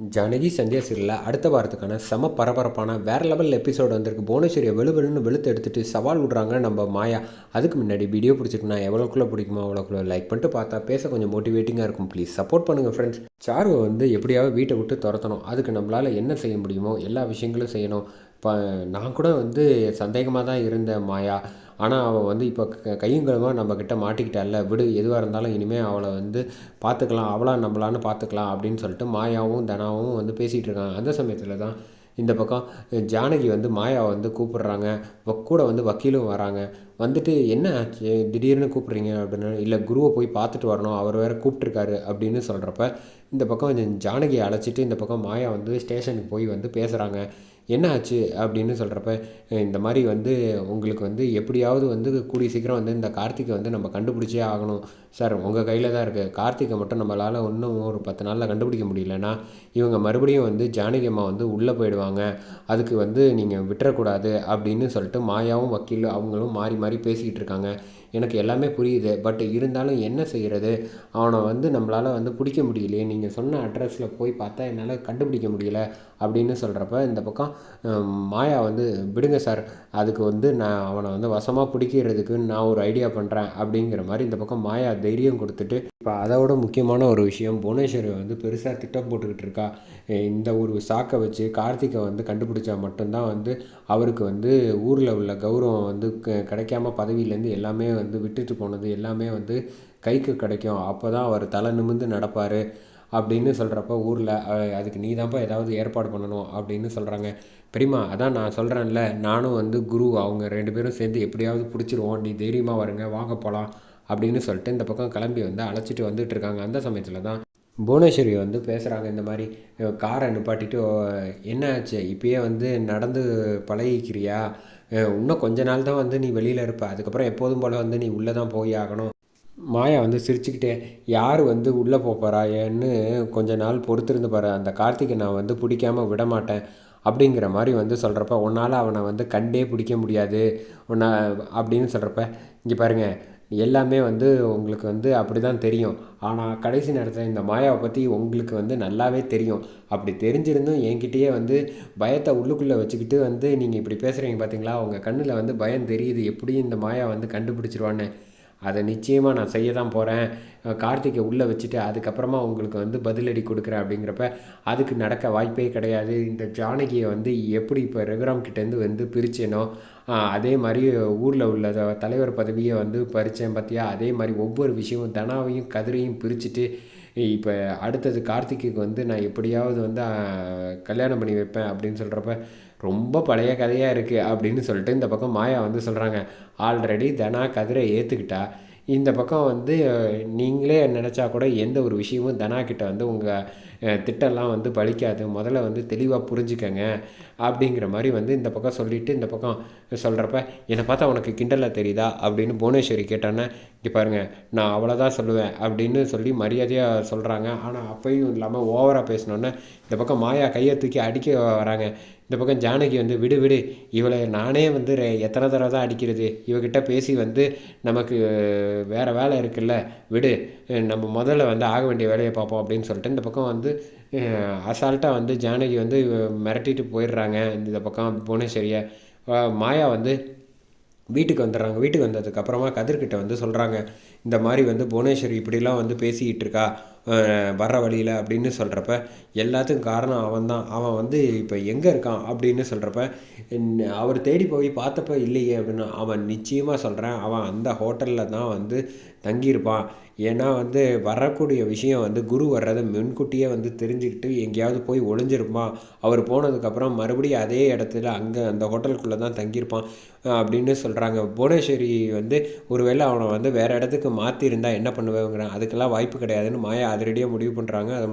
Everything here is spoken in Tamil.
ஜானகி சந்தியா சீரியலில் அடுத்த வாரத்துக்கான செம பரபரப்பான வேறு லெவல் எபிசோடு வந்திருக்கு. புவனேஸ்வரியை வெளுவெளுன்னு வெளுத்து எடுத்துகிட்டு சவால் விடுறாங்க நம்ம மாயா. அதுக்கு முன்னாடி வீடியோ பிடிச்சிட்டுனா எவ்வளோக்குள்ளே பிடிக்குமோ அவ்வளோக்குள்ளே லைக் பண்ணிட்டு பார்த்தா பேச கொஞ்சம் மோட்டிவேட்டிங்காக இருக்கும். ப்ளீஸ் சப்போர்ட் பண்ணுங்கள் ஃப்ரெண்ட்ஸ் சாருவை வந்து எப்படியாவது வீட்டை விட்டு துரத்தணும். அதுக்கு நம்மளால் என்ன செய்ய முடியுமோ எல்லா விஷயங்களும் செய்யணும். இப்போ நான் கூட வந்து சந்தேகமாக தான் இருந்தேன் மாயா. ஆனால் அவள் வந்து இப்போ க கையும் களமாக நம்மக்கிட்ட மாட்டிக்கிட்டால விடு எதுவாக இருந்தாலும் இனிமேல் அவளை வந்து பார்த்துக்கலாம் அவளாக நம்மளான்னு பார்த்துக்கலாம் அப்படின்னு சொல்லிட்டு மாயாவும் தனாவும் வந்து பேசிகிட்டு இருக்காங்க. அந்த சமயத்தில் தான் இந்த பக்கம் ஜானகி வந்து மாயாவை வந்து கூப்பிடுறாங்க. கூட வந்து வக்கீலும் வராங்க. வந்துட்டு என்ன ஆச்சு? திடீர்னு கூப்பிட்றீங்க அப்படின்னு. இல்லை குருவை போய் பார்த்துட்டு வரணும். அவர் வேறு கூப்பிட்ருக்காரு அப்படின்னு சொல்கிறப்ப இந்த பக்கம் ஜானகியை அழைச்சிட்டு இந்த பக்கம் மாயா வந்து ஸ்டேஷனுக்கு போய் வந்து பேசுகிறாங்க என்ன ஆச்சு? அப்படின்னு சொல்கிறப்ப இந்த மாதிரி வந்து உங்களுக்கு வந்து எப்படியாவது வந்து கூடிய சீக்கிரம் வந்து இந்த கார்த்திகை வந்து நம்ம கண்டுபிடிச்சே ஆகணும். சார் உங்கள் கையில் தான் இருக்குது கார்த்திகை மட்டும் நம்மளால் இன்னும் ஒரு பத்து நாளில் கண்டுபிடிக்க முடியலன்னா இவங்க மறுபடியும் வந்து ஜானகி அம்மா வந்து உள்ளே போயிடுவாங்க. அதுக்கு வந்து நீங்கள் விட்டுறக்கூடாது அப்படின்னு சொல்லிட்டு மாயாவும் வக்கீல் அவங்களும் மாறி மாறி பேசிக்கிட்டு இருக்காங்க எனக்கு எல்லாமே புரியுது. பட் இருந்தாலும் என்ன செய்கிறது அவனை வந்து நம்மளால் வந்து பிடிக்க முடியலையே. நீங்கள் சொன்ன அட்ரஸில் போய் பார்த்தா என்னால் கண்டுபிடிக்க முடியல அப்படின்னு சொல்கிறப்ப இந்த பக்கம் மாயா வந்து விடுங்க சார் அதுக்கு வந்து நான் அவனை வந்து வசமாக பிடிக்கிறதுக்கு நான் ஒரு ஐடியா பண்ணுறேன் அப்படிங்கிற மாதிரி இந்த பக்கம் மாயா தைரியம் கொடுத்துட்டு இப்போ அதோட முக்கியமான ஒரு விஷயம் புவனேஸ்வரி வந்து பெருசாக திட்டம் போட்டுக்கிட்டு இருக்கா. இந்த ஒரு சாக்கை வச்சு கார்த்திகை வந்து கண்டுபிடிச்சா மட்டும்தான் வந்து அவருக்கு வந்து ஊரில் உள்ள கௌரவம் வந்து கிடைக்காம பதவியிலேருந்து எல்லாமே வந்து விட்டுட்டு போனது எல்லாமே வந்து கைக்கு கிடைக்கும். அப்போ தான் அவர் தலை நிமிர்ந்து நடப்பார் அப்படின்னு சொல்கிறப்ப ஊரில் அதுக்கு நீ தான்ப்பா ஏதாவது ஏற்பாடு பண்ணணும் அப்படின்னு சொல்கிறாங்க பெரியம்மா அதான் நான் சொல்கிறேன்ல நானும் வந்து குரு அவங்க ரெண்டு பேரும் சேர்ந்து எப்படியாவது பிடிச்சிருவோம். நீ தைரியமாக வருங்க வாங்க போகலாம் அப்படின்னு சொல்லிட்டு இந்த பக்கம் கிளம்பி வந்து அழைச்சிட்டு வந்துட்டு இருக்காங்க. அந்த சமயத்தில் தான் புவனேஸ்வரி வந்து பேசுகிறாங்க இந்த மாதிரி காரை நிப்பாட்டிட்டு என்ன ஆச்சு? இப்பயே வந்து நடந்து பழகிக்கிறியா? இன்னும் கொஞ்ச நாள் தான் வந்து நீ வெளியில் இருப்ப. அதுக்கப்புறம் எப்போதும் போல் வந்து நீ உள்ளே தான் போய் ஆகணும். மாயா வந்து சிரிச்சுக்கிட்டே யார் வந்து உள்ளே போகிறாயன்னு கொஞ்ச நாள் பொறுத்திருந்து பாரு. அந்த கார்த்திகை நான் வந்து பிடிக்காம விட மாட்டேன். அப்படிங்கிற மாதிரி வந்து சொல்கிறப்ப உன்னால் அவனை வந்து கண்டே பிடிக்க முடியாது. உன்னை அப்படின்னு சொல்கிறப்ப இங்கே பாருங்கள் எல்லாமே வந்து உங்களுக்கு வந்து அப்படி தான் தெரியும். ஆனால் கடைசி நேரத்தில் இந்த மாயாவை பற்றி உங்களுக்கு வந்து நல்லாவே தெரியும். அப்படி தெரிஞ்சிருந்தும் என்கிட்டயே வந்து பயத்தை உள்ளுக்குள்ளே வச்சுக்கிட்டு வந்து நீங்கள் இப்படி பேசுகிறீங்க பார்த்தீங்களா உங்கள் கண்ணில் வந்து பயம் தெரியுது. எப்படி இந்த மாயா வந்து கண்டுபிடிச்சிருவான்னு? அதை நிச்சயமாக நான் செய்ய தான் போகிறேன் கார்த்திகை உள்ளே வச்சுட்டு அதுக்கப்புறமா உங்களுக்கு வந்து பதிலடி கொடுக்குறேன் அப்படிங்கிறப்ப அதுக்கு நடக்க வாய்ப்பே கிடையாது. இந்த ஜானகியை வந்து எப்படி இப்போ ரகுராம் கிட்டேருந்து வந்து பிரித்தேனோ அதே மாதிரி ஊரில் உள்ள தலைவர் பதவியை வந்து பறித்தேன் பார்த்தியா அதே மாதிரி ஒவ்வொரு விஷயமும் தனாவையும் கதிரையும் பிரிச்சுட்டு இப்போ அடுத்தது கார்த்திகைக்கு வந்து நான் எப்படியாவது வந்து கல்யாணம் பண்ணி வைப்பேன் அப்படின்னு சொல்கிறப்ப ரொம்ப பழைய கதையாக இருக்குது அப்படின்னு சொல்லிட்டு இந்த பக்கம் மாயா வந்து சொல்கிறாங்க ஆல்ரெடி தனா கதிரை ஏற்றுக்கிட்டா இந்த பக்கம் வந்து நீங்களே நினச்சா கூட எந்த ஒரு விஷயமும் தனாக்கிட்ட வந்து உங்கள் திட்டம்லாம் வந்து பழிக்காது. முதல்ல வந்து தெளிவாக புரிஞ்சுக்கங்க அப்படிங்கிற மாதிரி வந்து இந்த பக்கம் சொல்லிவிட்டு இந்த பக்கம் சொல்கிறப்ப என்னை பார்த்தா உனக்கு கிண்டலாக தெரியுதா? அப்படின்னு புவனேஸ்வரி கேட்டோன்னே இங்கே பாருங்கள் நான் அவ்வளோதான் சொல்லுவேன் அப்படின்னு சொல்லி மரியாதையாக சொல்கிறாங்க ஆனால் அப்பையும் இல்லாமல் ஓவராக பேசினோன்னே இந்த பக்கம் மாயா கையை தூக்கி அடிக்க வராங்க. இந்த பக்கம் ஜானகி வந்து விடு விடு இவளை நானே வந்து எத்தனை தடவை தான் அடிக்கிறது. இவகிட்ட பேசி வந்து நமக்கு வேறு வேலை இருக்குல்ல. விடு நம்ம முதல்ல வந்து ஆக வேண்டிய வேலையை பார்ப்போம் அப்படின்னு சொல்லிட்டு இந்த பக்கம் வந்து அசால்ட்டாக வந்து ஜானகி வந்து மிரட்டிட்டு போயிடுறாங்க. இந்த பக்கம் புவனேஸ்வரியை மாயா வந்து வீட்டுக்கு வந்துடுறாங்க. வீட்டுக்கு வந்ததுக்கப்புறமா கதிர்கிட்ட வந்து சொல்கிறாங்க இந்த மாதிரி வந்து புவனேஸ்வரி இப்படிலாம் வந்து பேசிக்கிட்டு இருக்கா. வர்ற வழியில் அப்படின்னு சொல்கிறப்ப எல்லாத்துக்கும் காரணம் அவன் தான் அவன் வந்து இப்போ எங்கே இருக்கான் அப்படின்னு சொல்கிறப்ப அவர் தேடி போய் பார்த்தப்ப இல்லையே அப்படின்னு அவன் நிச்சயமாக சொல்கிறேன் அவன் அந்த ஹோட்டலில் தான் வந்து தங்கியிருப்பான். ஏன்னா வந்து வரக்கூடிய விஷயம் வந்து குரு வர்றதை முன்கூட்டியே வந்து தெரிஞ்சுக்கிட்டு எங்கேயாவது போய் ஒளிஞ்சிருப்பா அவர் போனதுக்கப்புறம் மறுபடியும் அதே இடத்துல அங்கே அந்த ஹோட்டலுக்குள்ளே தான் தங்கியிருப்பான் அப்படின்னு சொல்கிறாங்க புவனேஸ்வரி வந்து ஒருவேளை அவனை வந்து வேறு இடத்துக்கு மாற்றிருந்தா என்ன பண்ணுவேங்கிறான். அதுக்கெல்லாம் வாய்ப்பு கிடையாதுன்னு மாயா அதிரடியாக முடிவு பண்ணுறாங்க அதை